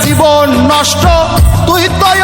জীবন নষ্ট তুই তয়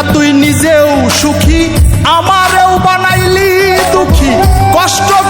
না তুই নিজেও সুখী আমারেও বানাইলি দুঃখী। কষ্টগুলা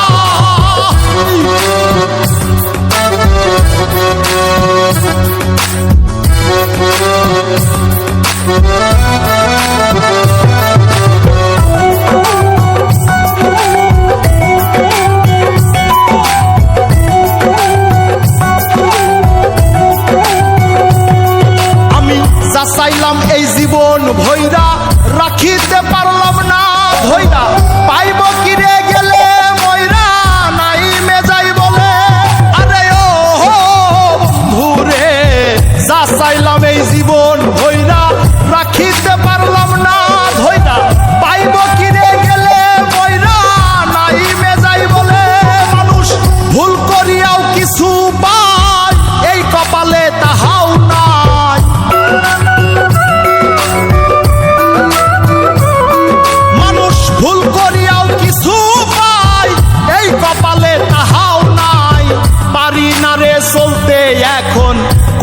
আমি যা চাইলাম এই জীবন ভৈরা রাখিতে পারলাম না ধৈরা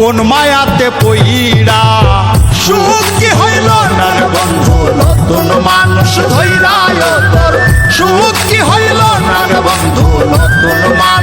কোন মায়াতে পইরা সুখ কি হইল নার বন্ধু, নতুন মানুষ ধৈরায় তোর সুখ কি হইল নার বন্ধু, নতুন মানুষ ধৈরা